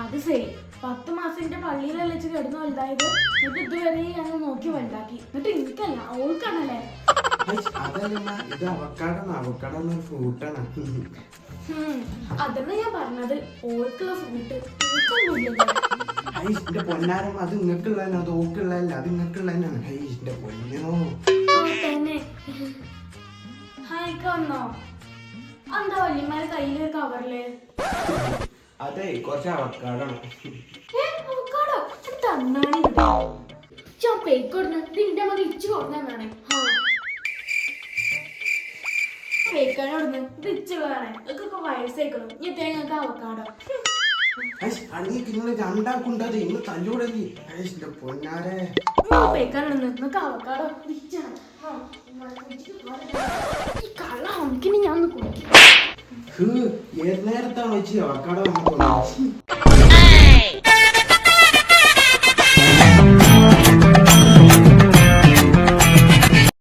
അത് ശരി. പത്ത് മാസത്തിന്റെ പള്ളിയിലല്ലേ കിടന്നു വലുതായത്? എന്നിട്ട് ഇതുവരെ ഞങ്ങൾ നോക്കി വലുതാക്കി. എന്നിട്ട് എനിക്കല്ല ഓൾക്കാണല്ലേ? അതല്ലമ്മ ഇത് അവക്കാടാണ് അവക്കാട എന്നൊരു ഫ്രൂട്ടാണ്. അതന്നെ ഞാൻ പറഞ്ഞത്? ഓർക്കുള്ള ഫുഡ് എന്റെ പൊന്നാരം അത് നിങ്ങൾക്കുള്ളതന്നെ അത് ഓക്കുള്ളതല്ല അത് നിങ്ങൾക്കുള്ളതന്നെയാണ് ഹൈ എന്റെ പൊന്നോ. തന്നെ. ഹായ്ക്ക് വന്നോ എന്താ വല്യമാരെ കയ്യിലൊരു കവറിൽ? അതെ കുറച്ച് അവക്കാടാണ്. അവക്കാടോ? തന്നാണി. ഞാൻ പേക്കൊടുന്ന് നിന്റെ മതി ഇച്ചു കൊടുന്നാണ് പേക്കാനോടുന്ന് ഇത് ഇച്ചു വേണേ ഇതൊക്കെ വയസ്സേക്കണം തേങ്ങക്ക് അവക്കാടോ നിങ്ങൾ രണ്ടാക്കുണ്ടത്. ഇന്ന് പൊന്നാരെ. അവക്കാടോ ഈ കള്ള ഞാൻ കുടിക്കും. ഏത് നേരത്താണ് വെച്ച് അവക്കാടോ നമുക്ക്